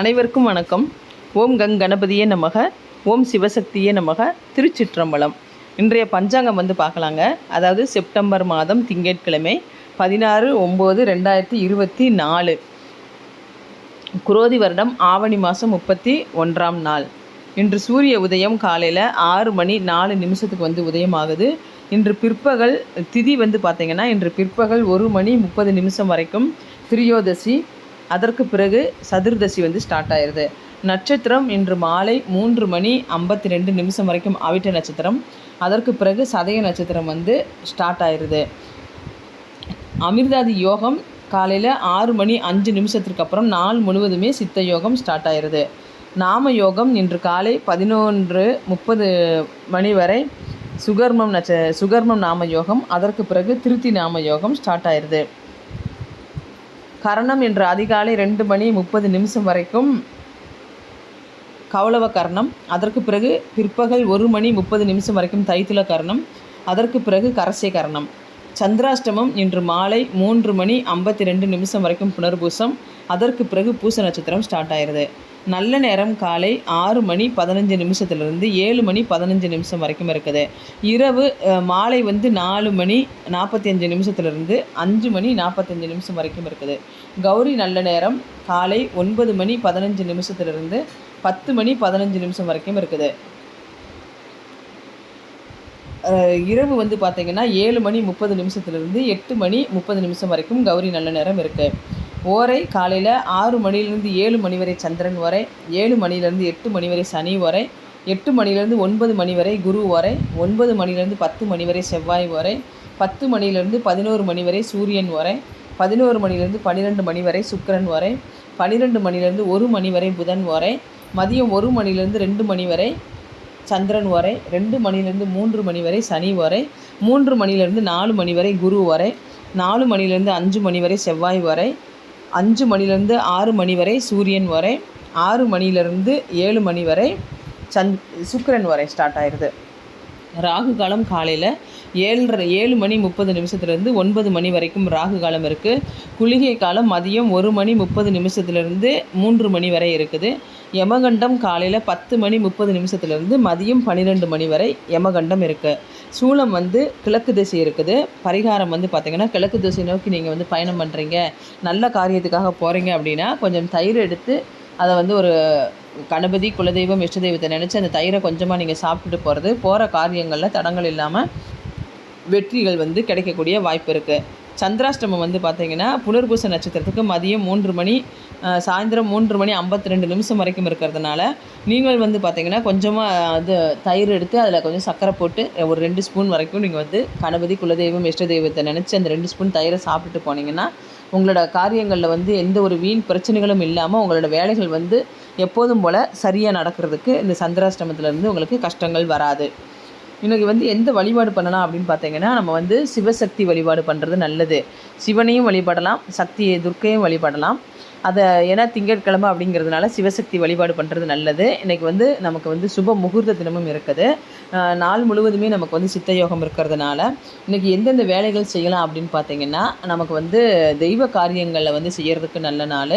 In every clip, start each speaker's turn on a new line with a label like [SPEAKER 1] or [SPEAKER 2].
[SPEAKER 1] அனைவருக்கும் வணக்கம். ஓம் கங் கணபதியே நமக ஓம் சிவசக்தியே நமக திருச்சிற்றம்பலம். இன்றைய பஞ்சாங்கம் வந்து பார்க்கலாங்க. அதாவது செப்டம்பர் மாதம் திங்கட்கிழமை பதினாறு ஒம்பது ரெண்டாயிரத்தி இருபத்தி நாலு. குரோதி வருடம் ஆவணி மாதம் முப்பத்தி ஒன்றாம் நாள். இன்று சூரிய உதயம் காலையில் ஆறு மணி நாலு நிமிஷத்துக்கு வந்து உதயமாகுது. இன்று பிற்பகல் திதி வந்து பார்த்திங்கன்னா இன்று பிற்பகல் ஒரு மணி முப்பது நிமிஷம் வரைக்கும் திரியோதசி அதற்கு பிறகு சதுர்தசி வந்து ஸ்டார்ட் ஆயிடுது நட்சத்திரம் இன்று மாலை மூன்று மணி ஐம்பத்தி ரெண்டு நிமிஷம் வரைக்கும் அவிட்ட நட்சத்திரம். அதற்கு பிறகு சதய நட்சத்திரம் வந்து ஸ்டார்ட் ஆயிடுது அமிர்தாதி யோகம் காலையில் ஆறு மணி அஞ்சு நிமிஷத்துக்கு அப்புறம் நாள் முழுவதுமே சித்த யோகம் ஸ்டார்ட் ஆயிடுது நாம யோகம் இன்று காலை பதினொன்று முப்பது மணி வரை சுகர்மம் நட்ச சுகர்மம் நாம யோகம் அதற்கு பிறகு திருத்தி நாம யோகம் ஸ்டார்ட் ஆயிடுது கரணம் இன்று அதிகாலை ரெண்டு மணி முப்பது நிமிஷம் வரைக்கும் கௌளவ கர்ணம். அதற்கு பிறகு பிற்பகல் ஒரு மணி முப்பது நிமிஷம் வரைக்கும் தைத்துல கர்ணம். அதற்கு பிறகு கரசை கர்ணம். சந்திராஷ்டமம் இன்று மாலை மூன்று மணி ஐம்பத்தி ரெண்டு நிமிஷம் வரைக்கும் புனர்பூசம். அதற்கு பிறகு பூச நட்சத்திரம் ஸ்டார்ட் ஆயிடுது. நல்ல நேரம் காலை ஆறு மணி பதினஞ்சு நிமிஷத்துலேருந்து ஏழு மணி பதினஞ்சு நிமிஷம் வரைக்கும் இருக்குது. இரவு மாலை வந்து நாலு மணி நாற்பத்தி அஞ்சு நிமிஷத்துலேருந்து அஞ்சு மணி நாற்பத்தஞ்சு நிமிஷம் வரைக்கும் இருக்குது. கௌரி நல்ல நேரம் காலை ஒன்பது மணி பதினஞ்சு நிமிஷத்துலேருந்து பத்து மணி பதினஞ்சு நிமிஷம் வரைக்கும் இருக்குது. இரவு வந்து பார்த்திங்கன்னா ஏழு மணி முப்பது நிமிஷத்துலேருந்து எட்டு மணி முப்பது நிமிஷம் வரைக்கும் கௌரி நல்ல நேரம் இருக்குது ஓரை காலையில் ஆறு மணிலேருந்து ஏழு மணி வரை சந்திரன் வரை ஏழு மணிலேருந்து எட்டு மணி வரை சனி வரை எட்டு மணிலேருந்து ஒன்பது மணி வரை குரு வரை ஒன்பது மணிலேருந்து பத்து மணி வரை செவ்வாய் வரை பத்து மணிலேருந்து பதினோரு மணி வரை சூரியன் வரை பதினோரு மணிலேருந்து பன்னிரெண்டு மணி வரை சுக்கிரன் வரை பன்னிரெண்டு மணிலேருந்து ஒரு மணி வரை புதன் வரை மதியம் ஒரு மணிலேருந்து ரெண்டு மணி வரை சந்திரன் வரை ரெண்டு மணிலேருந்து மூன்று மணி வரை சனி வரை மூன்று மணிலேருந்து நாலு மணி வரை குரு வரை நாலு மணிலேருந்து அஞ்சு மணி வரை செவ்வாய் வரை அஞ்சு மணிலேருந்து ஆறு மணி வரை சூரியன் வரை ஆறு மணிலேருந்து ஏழு மணி வரை சந் சுக்கிரன் வரை ஸ்டார்ட் ஆயிடுது ராகு காலம் காலையில் ஏழரை ஏழு மணி முப்பது நிமிஷத்துலேருந்து ஒன்பது மணி வரைக்கும் ராகு காலம் இருக்குது குளிகை காலம் மதியம் ஒரு மணி முப்பது நிமிஷத்துலேருந்து மூன்று மணி வரை இருக்குது. யமகண்டம் காலையில் பத்து மணி முப்பது நிமிஷத்துலேருந்து மதியம் பன்னிரெண்டு மணி வரை யமகண்டம் இருக்குது சூலம் வந்து கிழக்கு திசை இருக்குது. பரிகாரம் வந்து பார்த்திங்கன்னா கிழக்கு திசை நோக்கி நீங்கள் வந்து பயணம் பண்ணுறீங்க நல்ல காரியத்துக்காக போகிறீங்க அப்படின்னா கொஞ்சம் தயிர் எடுத்து அதை வந்து ஒரு கணபதி குலதெய்வம் இஷ்ட தெய்வத்தை நினச்சி அந்த தயிரை கொஞ்சமாக நீங்கள் சாப்பிட்டுட்டு போகிறது போகிற காரியங்களில் தடங்கள் இல்லாமல் வெற்றிகள் வந்து கிடைக்கக்கூடிய வாய்ப்பு இருக்குது சந்திராஷ்டமம் வந்து பார்த்தீங்கன்னா புனர்பூச நட்சத்திரத்துக்கு மதியம் மூன்று மணி சாயந்தரம் மூன்று மணி ஐம்பத்தி ரெண்டு நிமிஷம் வரைக்கும் இருக்கிறதுனால நீங்கள் வந்து பார்த்தீங்கன்னா கொஞ்சமாக அது தயிர் எடுத்து அதில் கொஞ்சம் சர்க்கரை போட்டு ஒரு ரெண்டு ஸ்பூன் வரைக்கும் நீங்கள் வந்து கணபதி குலதெய்வம் இஷ்ட தெய்வத்தை நினச்சி அந்த ரெண்டு ஸ்பூன் தயிரை சாப்பிட்டுட்டு போனீங்கன்னா உங்களோட காரியங்களில் வந்து எந்த ஒரு வீண் பிரச்சனைகளும் இல்லாமல் உங்களோட வேலைகள் வந்து எப்போதும் போல் சரியாக நடக்கிறதுக்கு இந்த சந்திராஷ்டமத்துலேருந்து உங்களுக்கு கஷ்டங்கள் வராது. இன்னைக்கு வந்து எந்த வழிபாடு பண்ணலாம் அப்படின்னு பார்த்தீங்கன்னா நம்ம வந்து சிவசக்தி வழிபாடு பண்ணுறது நல்லது. சிவனையும் வழிபடலாம் சக்தியை துர்க்கையும் வழிபடலாம். அதை ஏன்னா திங்கட்கிழமை அப்படிங்கிறதுனால சிவசக்தி வழிபாடு பண்ணுறது நல்லது. இன்றைக்கி வந்து நமக்கு வந்து சுப முகூர்த்த தினமும் இருக்குது. நாள் முழுவதுமே நமக்கு வந்து சித்த யோகம் இருக்கிறதுனால இன்றைக்கி எந்தெந்த வேலைகள் செய்யலாம் அப்படின்னு பார்த்தீங்கன்னா நமக்கு வந்து தெய்வ காரியங்களில் வந்து செய்கிறதுக்கு நல்ல நாள்.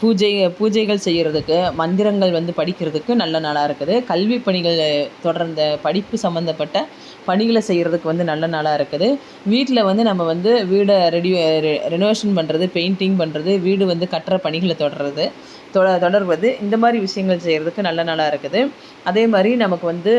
[SPEAKER 1] பூஜை பூஜைகள் செய்கிறதுக்கு மந்திரங்கள் வந்து படிக்கிறதுக்கு நல்ல நாளாக இருக்குது. கல்வி பணிகள் தொடர்ந்த படிப்பு சம்மந்தப்பட்ட பணிகளை செய்கிறதுக்கு வந்து நல்ல நாளாக இருக்குது. வீட்டில் வந்து நம்ம வந்து வீடை ரெடி ரெனோவேஷன் பண்ணுறது பெயிண்டிங் பண்ணுறது வீடு வந்து கட்டுற பணிகளை தொடர்றது. தொட தொடர்வது. இந்த மாதிரி விஷயங்கள் செய்கிறதுக்கு நல்ல நாளாக இருக்குது. அதே மாதிரி நமக்கு வந்து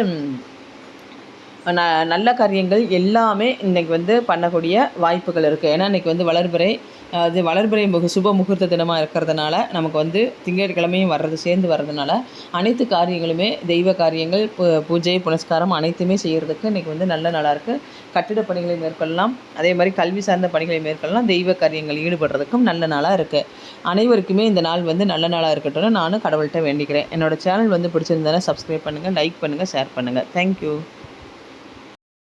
[SPEAKER 1] ந நல்ல காரியங்கள் எல்லாமே இன்றைக்கி வந்து பண்ணக்கூடிய வாய்ப்புகள் இருக்குது ஏன்னா இன்றைக்கி வந்து வளர்பிறை அது வளர்பிறை முக சுப முகூர்த்த தினமாக இருக்கிறதுனால நமக்கு வந்து திங்கட்கிழமையும் வர்றது சேர்ந்து வர்றதுனால அனைத்து காரியங்களுமே தெய்வ காரியங்கள் பூ- பூஜை புனஸ்காரம் அனைத்துமே செய்கிறதுக்கு இன்றைக்கி வந்து நல்ல நாளாக இருக்குது கட்டிட பணிகளை மேற்கொள்ளலாம். அதே மாதிரி கல்வி சார்ந்த பணிகளை மேற்கொள்ளலாம். தெய்வ காரியங்கள் ஈடுபடுறதுக்கும் நல்ல நாளாக இருக்குது அனைவருக்குமே இந்த நாள் வந்து நல்ல நாளாக இருக்கட்டும்னு நானும் கடவுள்கிட்ட வேண்டிக்கிறேன். என்னோட சேனல் வந்து பிடிச்சிருந்தேன்னா சப்ஸ்கிரைப் பண்ணுங்கள் லைக் பண்ணுங்கள் ஷேர் பண்ணுங்கள் தேங்க்யூ